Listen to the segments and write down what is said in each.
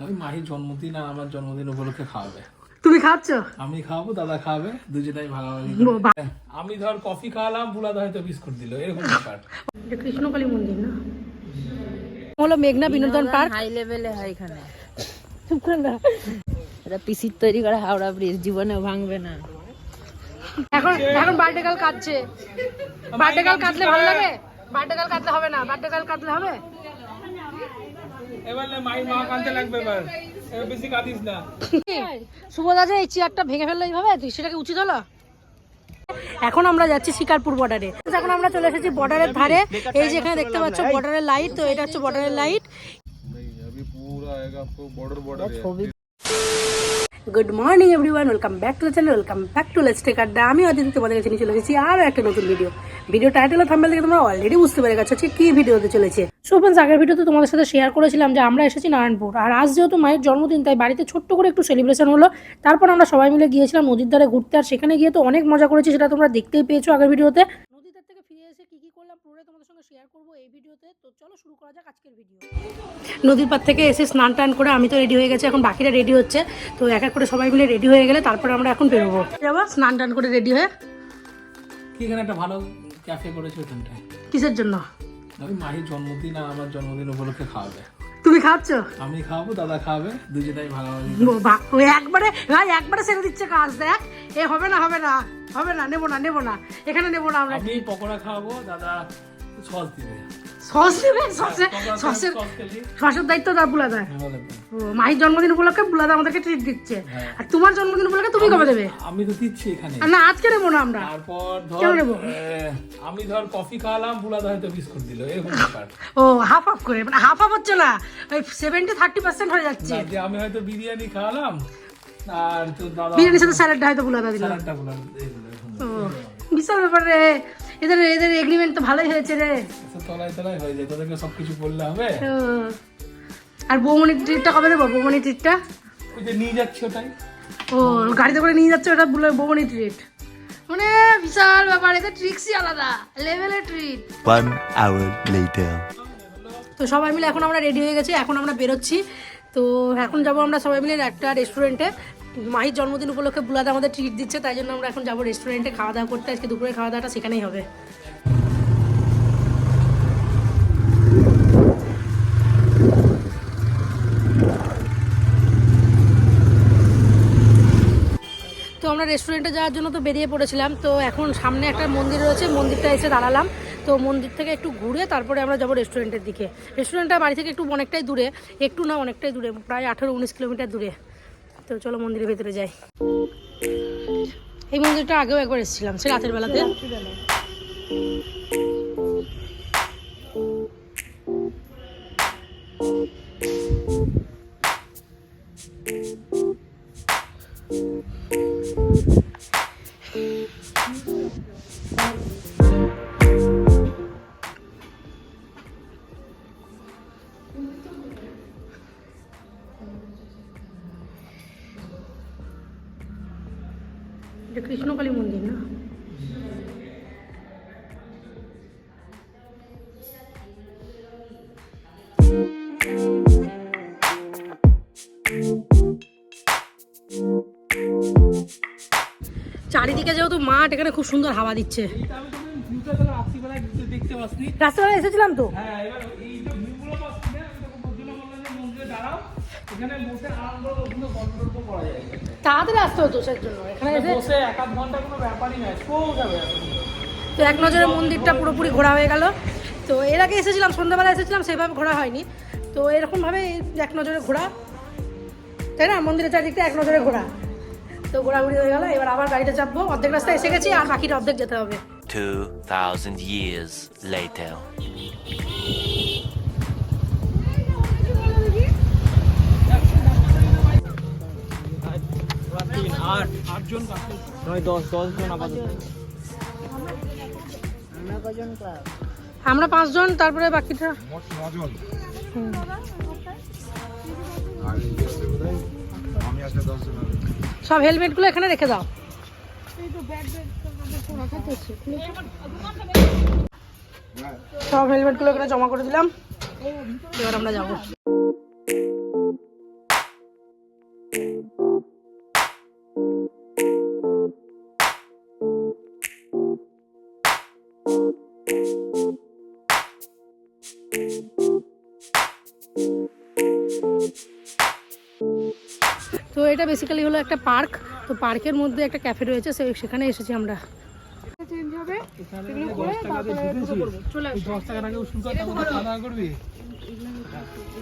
ওই মাহির জন্মদিন আর আমার জন্মদিন উপলক্ষে খাওয়াবে। তুমি খাচ্ছ? আমি খাওয়াবো দাদা খাওয়াবে দুজনেই ভাগাভাগি করে। বা- আমি ধর কফি খাওয়ালাম বুলাদা হয়তো বিস্কুট দিল এরকম ব্যাপার। এটা কৃষ্ণকালী মন্দির না? হলো মেঘনা বিনোদন পার্ক। হাই লেভেলে হয় এখানে। এটা পিসির তৈরি করা হাওড়া ব্রিজ জীবনে ভাঙবে না। এখন এখন বার্থডে গার্ল কাটছে। বার্থডে গার্ল কাটলে ভালো লাগে? বার্থডে গার্ল কাটলে হবে না? বার্থডে গার্ল কাটলে হবে? এই চেয়ারটা ভেঙে এইভাবে? সেটাকে উচিত এখন আমরা যাচ্ছি শিকারপুর বর্ডারে এখন আমরা চলে এসেছি বর্ডারের ধারে। এই যে এখানে দেখতে পাচ্ছ বর্ডারের লাইট তো এটা হচ্ছে বর্ডারের light good morning everyone welcome back to the channel welcome back to let's take আড্ডা আমি অদিতি, তোমাদের কাছে নিয়ে চলে এসেছি, আরও একটা নতুন ভিডিও ভিডিও টাইটেল থাম্বেল থেকে তোমরা অলরেডি বুঝতে পেরে গেছো যে কি ভিডিও হতে চলেছে। সো ফ্রেন্ডস আগের ভিডিওতে তোমাদের সাথে শেয়ার করেছিলাম যে আমরা এসেছি নারায়ণপুর। আর আজ যেহেতু মায়ের জন্মদিন তাই বাড়িতে ছোট্ট করে একটু সেলিব্রেশন হলো। তারপর আমরা সবাই মিলে গিয়েছিলাম নদীর ধারে ঘুরতে আর সেখানে গিয়ে তো অনেক মজা করেছি সেটা তোমরা দেখতেই পেয়েছ আগের ভিডিওতে নদীর ধার থেকে ফিরে এসে কি কি করলাম পুরোটাই তোমাদের সঙ্গে শেয়ার করব এই ভিডিওতে তো। চলো শুরু করা যাক আজকের ভিডিও নদীর পার থেকে এসে স্নান টান করে আমি তো রেডি হয়ে গেছি এখন বাকিরা রেডি হচ্ছে। তো এক এক করে সবাই মিলে রেডি হয়ে গেলে তারপরে আমরা এখন বেরোবো। যাব স্নান টান করে রেডি হয়ে। কি এখানে একটা ভালো ক্যাফে করেছে ওখানটায়। কিসের জন্য? ওই মাহির জন্মদিন আর আমার জন্মদিন উপলক্ষে খাওয়াবে তুমি খাচ্ছ? আমি খাওয়াবো দাদা খাওয়াবে দুজনেই ভাগাভাগি ও একবারে ভাই একবারে ছেড়ে দিচ্ছে কাজ দেখ। এ হবে না হবে না হবে না নেব না নেব না এখানে নেব না আমরা। আমি পকোড়া খাওয়াবো দাদা সস দিবে। সস দেবে সসে সসের সসের দায়িত্ব তার বুলা দেয়। ভালো ও মাহির জন্মদিন উপলক্ষে বুলাদা আমাদেরকে ট্রিট দিচ্ছে। হ্যাঁ। আর তোমার জন্মদিন উপলক্ষে তুমি কবে দেবে? আমি তো দিচ্ছি এখানে। আর না আজকে নেব না আমরা। তারপর ধর কেমন নেব? আহ, আমি ধর কফি খাওয়ালাম বুলাদা হয়তো বিস্কুট দিল এরকম ব্যাপার। ও হাফ হাফ করে মানে হাফ হাফ হচ্ছে না ওই সেভেন্টি থার্টি পার্সেন্ট হয়ে যাচ্ছে। আমি হয়তো বিরিয়ানি খাওয়ালাম আর তো দাদা বিরিয়ানির সাথে স্যালাডটা হয়তো বুলাদা দিল। স্যালাডটা বুলাদা ও বিশাল ব্যাপার এদের এদের এগ্রিমেন্ট তো ভালোই হয়েছে রে। আচ্ছা, তলায় তলায় হয়ে যায় তোদেরকে সবকিছু বললে হবে? ও। আর বৌমনি ট্রিটটা কবে দেবো বৌমনি ট্রিটটা ওই যে নিয়ে যাচ্ছি ওটাই। ও গাড়িতে করে নিয়ে যাচ্ছে ওটা বলে বৌমনি ট্রিট মানে বিশাল ব্যাপার এটা ট্রিক্সই আলাদা লেভেলের ট্রিট One hour later. তো সবাই মিলে এখন আমরা রেডি হয়ে গেছি এখন আমরা বেরোচ্ছি। তো এখন যাব আমরা সবাই মিলে একটা রেস্টুরেন্টে মাহির জন্মদিন উপলক্ষে বুলাদা আমাদের ট্রিট দিচ্ছে, তাই জন্য আমরা এখন যাব রেস্টুরেন্টে খাওয়া দাওয়া করতে। আজকে দুপুরে খাওয়া দাওয়াটা সেখানেই হবে। তো আমরা রেস্টুরেন্টে যাওয়ার জন্য তো বেরিয়ে পড়েছিলাম। তো এখন সামনে একটা মন্দির রয়েছে, মন্দিরটা এসে দাঁড়ালাম। তো মন্দির থেকে একটু ঘুরে তারপরে আমরা যাব রেস্টুরেন্টের দিকে। রেস্টুরেন্টটা বাড়ি থেকে একটু অনেকটাই দূরে, একটু না অনেকটাই দূরে, প্রায় আঠেরো উনিশ কিলোমিটার দূরে। তো চলো মন্দিরের ভেতরে যাই। এই মন্দিরটা আগেও একবার এসেছিলাম সে রাতের বেলাতে। এটা চারিদিকে যেহেতু মাঠ, এখানে খুব সুন্দর হাওয়া দিচ্ছে। রাস্তাবেলা এসেছিলাম তো? তাড়াতাড়ি আসতে হতো সের। তো এক নজরে মন্দিরটা পুরোপুরি ঘোরা হয়ে গেল। তো এর আগে এসেছিলাম, সন্ধ্যাবেলা এসেছিলাম সেভাবে ঘোরা হয়নি। তো এরকমভাবে এক নজরে ঘোরা। তাই না? মন্দিরের চারদিকটা এক নজরে ঘোরা। তো ঘোরাঘুরি হয়ে গেল এবার আবার গাড়িতে চাপবো অর্ধেক রাস্তায় এসে গেছি আর বাকিটা অর্ধেক যেতে হবে 2,000 years later. আমরা পাঁচজন তারপরে বাকিটা হুম। সব হেলমেটগুলো এখানে রেখে দাও। সব হেলমেটগুলো এখানে জমা করে দিলাম। এবার আমরা যাব। এটা বেসিক্যালি হলো একটা পার্ক তো পার্কের মধ্যে একটা ক্যাফে রয়েছে সে- সেখানে এসেছি আমরা। চেঞ্জ হবে।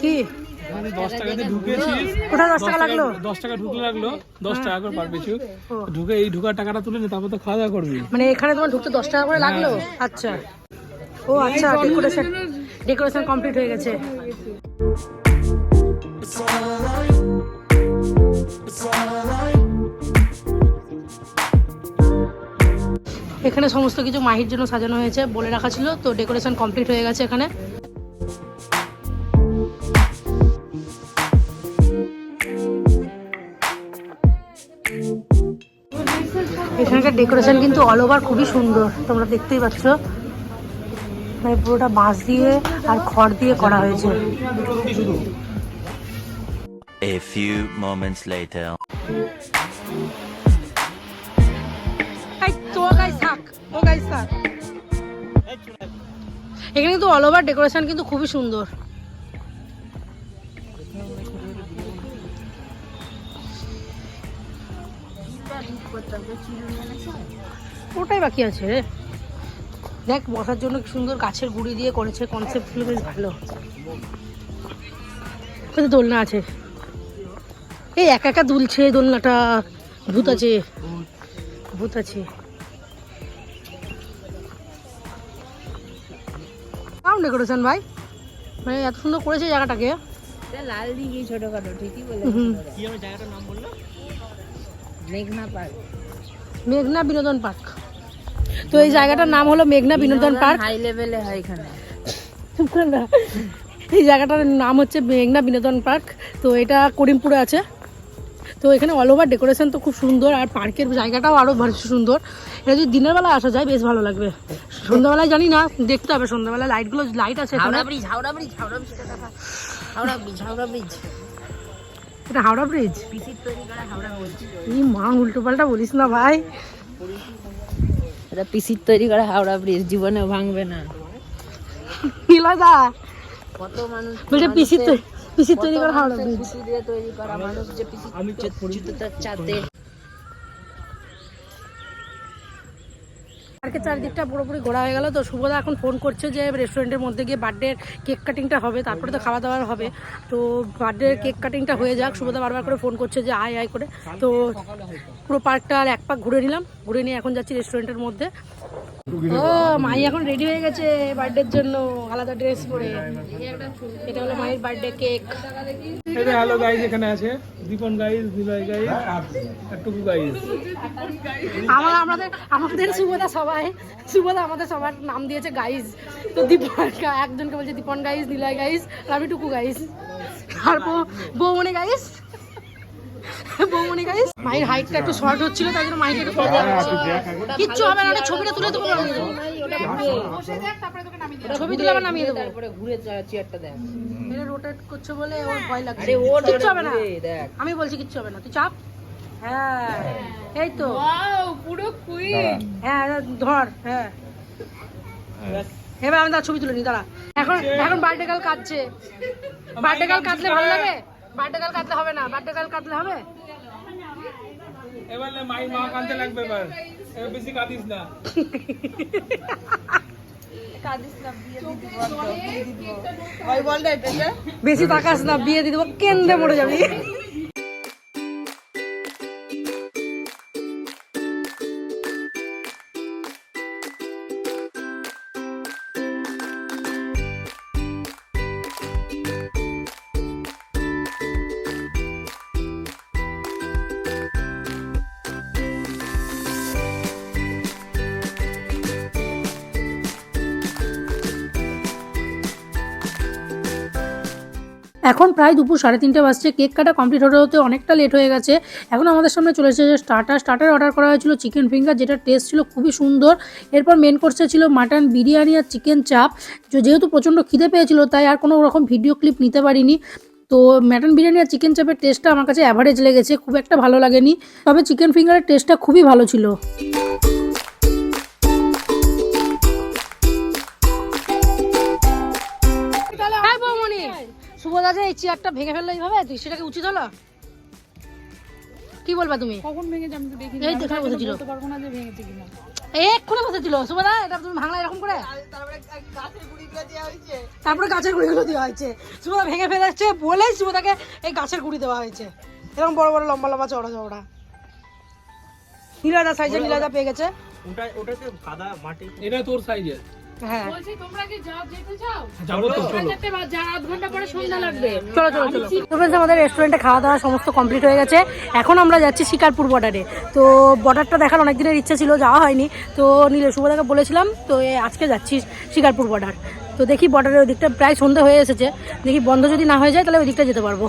কি? মানে দশ টাকাতে ঢুকেছিস? দশ টাকা লাগল? দশ টাকা ঢুকলে লাগল। দশ টাকা করে পার পিছু ঢুকে এই ঢুকার টাকাটা তুলে নে তারপর তো দাওয়া করবি। মানে এখানে তোমার ঢুকতে দশ টাকা করে লাগল? আচ্ছা। ও আচ্ছা ডেকোরেশন ডেকোরেশন কমপ্লিট হয়ে গেছে। এখানে সমস্ত কিছু মাহির জন্য সাজানো হয়েছে বলে রাখা ছিল তো ডেকোরেশন কমপ্লিট হয়ে গেছে এখানে। এখানকার ডেকোরেশন কিন্তু অল ওভার খুবই সুন্দর তোমরা দেখতেই পাচ্ছ। মানে পুরোটা বাঁশ দিয়ে আর খড় দিয়ে করা হয়েছে। A few moments later. এখানে কিন্তু অল ওভার ডেকোরেশন কিন্তু খুবই সুন্দর। ওটাই বাকি আছে রে। দেখ, বসার জন্য সুন্দর গাছের গুড়ি দিয়ে করেছে কনসেপ্টগুলো বেশ ভালো। কত দোলনা আছে। এই একা একা দুলছে, দোলনাটা ভূত আছে। ভূত আছে। কেমন ডেকোরেশন ভাই? মানে এত সুন্দর করেছে জায়গাটাকে। লাল দিঘি ছোটখাটো ঠিকই বলে হুম। মেঘনা পার্ক। মেঘনা বিনোদন পার্ক। তো এই জায়গাটার নাম হলো মেঘনা বিনোদন পার্ক। হাই লেভেলে হয় এখানে। এই জায়গাটার নাম হচ্ছে মেঘনা বিনোদন পার্ক। তো এটা করিমপুরে আছে। তো এখানে অল ওভার ডেকোরেশন তো খুব সুন্দর আর পার্কের জায়গাটাও আরও ভালো সুন্দর। এটা যদি দিনের বেলা আসা যায় বেশ ভালো লাগবে। সন্ধ্যাবেলায় জানি না দেখতে হবে। সন্ধ্যাবেলায় লাইটগুলো লাইট আছে। Howrah bridge Howrah bridge Howrah bridge Howrah bridge Howrah bridge এটা হাওড়া ব্রিজ পিসির হাওড়া ব্রিজ এই মা উল্টো পাল্টা বলিস না ভাই। এটা পিসির তৈরি করা হাওড়া ব্রিজ জীবনে ভাঙবে না। নীলাদা। কত মানুষ বলছে পিসি তৈ- পিসি তৈরি করা হাওড়া ব্রিজ দিয়ে তৈরি করা মানুষ যে পিসি জুতোটা চাতে। পার্কের চারিদিকটা পুরোপুরি ঘোরা হয়ে গেল। তো শুভদা এখন ফোন করছে যে রেস্টুরেন্টের মধ্যে গিয়ে বার্থডে কেক কাটিংটা হবে তারপরে তো খাওয়া দাওয়ার হবে। তো বার্থডে কেক কাটিংটা হয়ে যাক। শুভদা বারবার করে ফোন করছে যে আয় আয় করে। তো পুরো পার্কটা আর এক পাক ঘুরে নিলাম। ঘুরে নিয়ে এখন যাচ্ছি রেস্টুরেন্টের মধ্যে। ও মাই এখন রেডি হয়ে গেছে বার্থডের জন্য আলাদা ড্রেস পরে। এটা হলো মায়ের বার্থডে কেক যে হ্যালো গাইজ এখানে আছে। দীপন গাইজ দিলয় গাইজ আর টুকু গাইজ আমার আমাদের আমাদের সুবোধা সবাই সুবোধা আমাদের সবার নাম দিয়েছে গাইজ তো দীপন একজনকে বলছে দীপন গাইজ নীলয় গাইজ আর আমি টুকু গাইজ আর বউ বৌমনি গাইজ বৌমনি মায়ের হাইটটা একটু শর্ট হচ্ছিল তাই জন্য মাইকে একটু করে কিচ্ছু হবে না ছবিটা তুলে দেবো ছবি তুলে আবার নামিয়ে দেবো। তারপরে ঘুরে চেয়ারটা দেখ। এটা রোটেট করছে বলে ওর ভয় লাগছে। আরে ও কিচ্ছু হবে না। দেখ। আমি বলছি কিচ্ছু হবে না। তুই চাপ? হ্যাঁ এই তো। হ্যাঁ ধর হ্যাঁ। এবার আমি তার ছবি তুলে নি দাঁড়া। এখন এখন বার্থডে কাল কাটছে বার্থডে গাল কাটলে ভালো লাগে? বার্থডে কাল কাটলে হবে না বার্থডে কাল কাটলে হবে? এবার নে, মাই মা কাঁদতে লাগবে এবার। এবার বেশি কাঁদিস না। বেশি তাকাস না বিয়ে দিয়ে দেবো কেন্দ্রে মরে যাবি। এখন প্রায় দুপুর সাড়ে তিনটে বাজছে, কেক কাটা কমপ্লিট হতে হতে অনেকটা লেট হয়ে গেছে। এখন আমাদের সামনে চলে এসেছে স্টার্টার স্টার্টার অর্ডার করা হয়েছিল চিকেন ফিঙ্গার যেটা টেস্ট ছিল খুবই সুন্দর। এরপর মেন কোর্সে ছিল মাটন বিরিয়ানি আর চিকেন চাপ যেহেতু প্রচণ্ড খিদে পেয়েছিল, তাই আর কোনো রকম ভিডিও ক্লিপ নিতে পারিনি। তো ম্যাটন বিরিয়ানি আর চিকেন চাপের টেস্টটা আমার কাছে অ্যাভারেজ লেগেছে, খুব একটা ভালো লাগেনি। তবে চিকেন ফিঙ্গারের টেস্টটা খুবই ভালো ছিল। চেয়ারটা ভেঙে ফেলল এইভাবে? তুই সেটাকে উচিত হলো কি বলবা তুমি? কখন ভেঙেছে আমি তো দেখিনি। এই দেখে বসেছিল। বলতে পারব না যে ভেঙেছে কিনা। এক্ষুনি বসেছিল এটা তুমি ভাঙলা এরকম করে? তারপরে গাছের গুঁড়িগুলো দেওয়া হয়েছে। সুভদা ভেঙে ফেলেছে বলেই সুভদাকে এই গাছের গুঁড়ি দেওয়া হয়েছে। এরকম বড় বড় লম্বা লম্বা চওড়া চওড়া। নীলাদা সাইজে নীলাদা পেয়ে গেছে। এটা তোর সাইজের হ্যাঁ বলছি তোমরা কি যাও যেতে চাও? যাব তো চলো। যেতে বা যা আধ ঘণ্টা পরে সন্ধ্যা লাগবে। চলো চলো চলো। তো friends, আমাদের রেস্টুরেন্টে খাওয়া দাওয়া সমস্ত কমপ্লিট হয়ে গেছে। এখন আমরা যাচ্ছি শিকারপুর বর্ডারে তো বর্ডারটা দেখার অনেক দিনের ইচ্ছা ছিল যাওয়া হয়নি। তো নীলে শুভদাকে বলেছিলাম তো এ আজকে যাচ্ছি শিকারপুর বর্ডার তো দেখি বর্ডারের ওই দিকটা প্রায় সন্ধে হয়ে এসেছে। দেখি বন্ধ যদি না হয়ে যায় তাহলে ওই দিকটা যেতে পারব।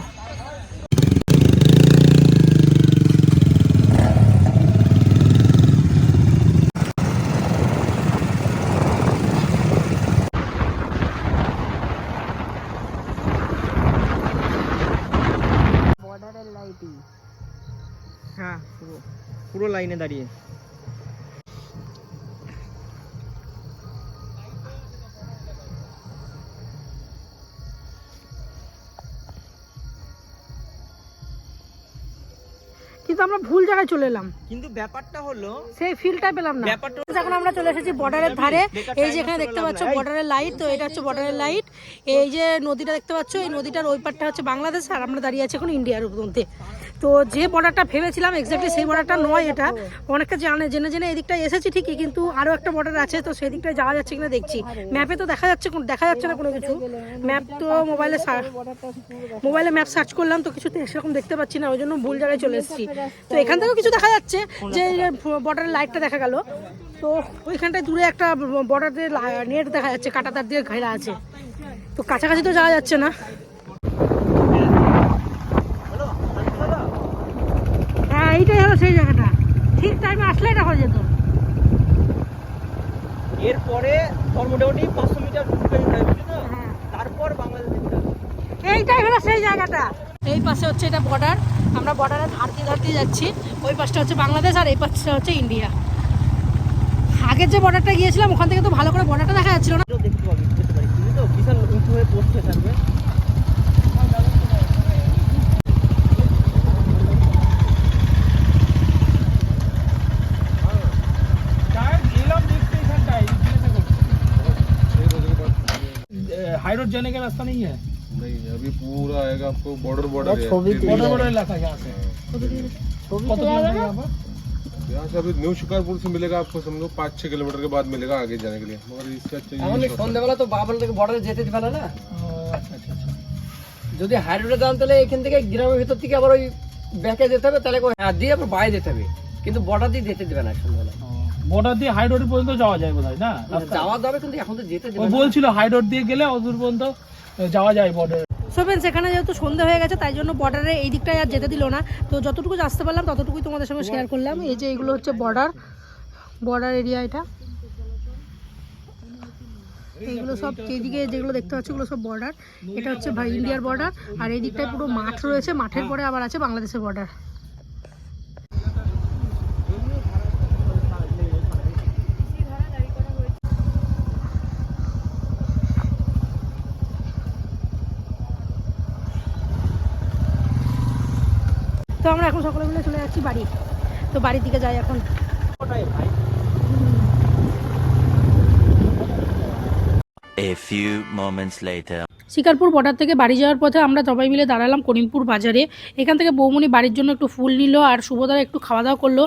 লাইনে দাঁড়িয়ে। কিন্তু আমরা ভুল জায়গায় চলে এলাম। কিন্তু ব্যাপারটা হলো সেই ফিলটাই পেলাম না। ব্যাপারটা এখন আমরা চলে এসেছি বর্ডারের ধারে। এই যে এখানে দেখতে পাচ্ছ বর্ডারের লাইট তো এটা হচ্ছে বর্ডারের লাইট এই যে নদীটা দেখতে পাচ্ছ এই নদীটার ওই পারটা হচ্ছে বাংলাদেশ আর আমরা দাঁড়িয়ে আছি এখন ইন্ডিয়ার মধ্যে তো যে বর্ডারটা ভেবেছিলাম এক্স্যাক্টলি সেই বর্ডারটা নয় এটা। অনেকটা জানে, জেনে জেনে এই দিকটায় এসেছি ঠিকই, কিন্তু আরও একটা বর্ডার আছে, তো সেই দিকটায় যাওয়া যাচ্ছে কিনা দেখছি। ম্যাপে তো দেখা যাচ্ছে দেখা যাচ্ছে না কোনো কিছু। ম্যাপ তো মোবাইলে মোবাইলে ম্যাপ সার্চ করলাম, তো কিছুতে সেরকম দেখতে পাচ্ছি না ওই জন্য ভুল জায়গায় চলে এসেছি। তো এখান থেকেও কিছু দেখা যাচ্ছে যে বর্ডারের লাইটটা দেখা গেল। তো ওইখানটায় দূরে একটা বর্ডার দিয়ে নেট দেখা যাচ্ছে, কাটাতার দিয়ে ঘেরা আছে। তো কাছাকাছি তো যাওয়া যাচ্ছে না হ্যাঁ এইটাই হলো সেই জায়গাটা। ঠিক টাইমে আসলে এটা হয়ে যেত। এরপরে ধর মোটামুটি পাঁচশো মিটার ঢুকে বুঝলি তো? হ্যাঁ। তারপর বাংলাদেশ। এইটাই হলো সেই জায়গাটা। এই পাশে হচ্ছে এটা বর্ডার আমরা বর্ডারে ধারতে ধারতে যাচ্ছি। ওই পাশটা হচ্ছে বাংলাদেশ আর এই পাশটা হচ্ছে ইন্ডিয়া। আগের যে বর্ডারটা গিয়েছিলাম ওখান থেকে তো ভালো করে বর্ডারটা দেখা যাচ্ছিল না। দেখতে পাবি বিশাল উঁচু হয়ে পোস্ট হয়ে থাকবে। हाई रोड जाने का रास्ता नहीं है नहीं अभी पूरा आएगा आपको बॉर्डर बॉर्डर है बड़ा बड़ा इलाका है यहाँ से कत दूर है यहाँ पर यहाँ से अभी न्यू शिकारपुर से मिलेगा आपको समझो पाँच छह किलोमीटर के बाद मिलेगा आगे जाने के लिए मगर इससे अच्छा ये short है। সন্ধ্যাবেলা তো বাবল থেকে বর্ডারে যেতে দিবে না না अच्छा अच्छा अच्छा যদি হাই রোডে যান তাহলে এখান থেকে গ্রামের ভিতর থেকে আবার ওই ব্যাকে যেতে হবে তাহলে ওই হাত দিয়ে আবার বাইরে যেতে হবে কিন্তু বর্ডার দিয়ে যেতে দিবে না সন্ধ্যাবেলা বর্ডার দিয়ে হাই রোড পর্যন্ত যাওয়া যায় বোধ না? যাওয়া যাবে কিন্তু এখন তো যেতে ও বলছিল হাই রোড দিয়ে গেলে অদূর পর্যন্ত যাওয়া যায় বর্ডার সো ফ্রেন্ডস এখানে যেহেতু সন্ধে হয়ে গেছে তাই জন্য বর্ডারে এই দিকটায় আর যেতে দিল না। তো যতটুকু আসতে পারলাম ততটুকুই তোমাদের সঙ্গে শেয়ার করলাম। এই যে এগুলো হচ্ছে বর্ডার বর্ডার এরিয়া এটা। এইগুলো সব এইদিকে যেগুলো দেখতে পাচ্ছ ওগুলো সব বর্ডার এটা হচ্ছে ভাই ইন্ডিয়ার বর্ডার আর এই দিকটায় পুরো মাঠ রয়েছে। মাঠের পরে আবার আছে বাংলাদেশের বর্ডার তো আমরা এখন সকলে মিলে চলে যাচ্ছি বাড়ি। তো বাড়ির দিকে যাই এখন। A few moments later. Shikarpur border থেকে বাড়ি যাওয়ার পথে আমরা সবাই মিলে দাঁড়ালাম করিমপুর বাজারে। এখান থেকে বৌমনি বাড়ির জন্য একটু ফুল নিল আর শুভদারা একটু খাওয়া দাওয়া করল।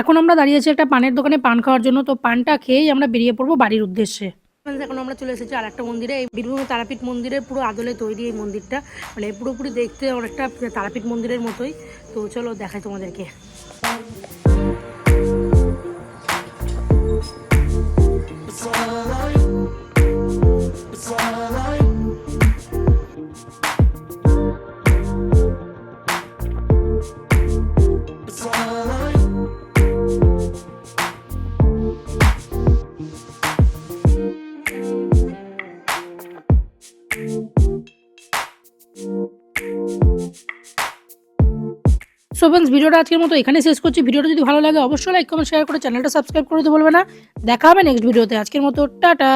এখন আমরা দাঁড়িয়েছি একটা পানের দোকানে পান খাওয়ার জন্য। তো পানটা খেয়েই আমরা বেরিয়ে পড়ব বাড়ির উদ্দেশ্যে। এখন আমরা চলে এসেছি আর একটা মন্দিরে। এই বীরভূম তারাপীঠ মন্দিরের পুরো আদলে তৈরি এই মন্দিরটা। মানে পুরোপুরি দেখতে অনেকটা তারাপীঠ মন্দিরের মতোই। তো চলো দেখাই তোমাদেরকে। সো ফ্রেন্ডস ভিডিওটা আজকের মতো এখানে শেষ করছি। ভিডিওটা যদি ভালো লাগে, অবশ্যই লাইক কমেন্ট শেয়ার করে চ্যানেলটা সাবস্ক্রাইব করে দিতে বলবে না। দেখা হবে নেক্সট ভিডিওতে আজকের মতো, টাটা।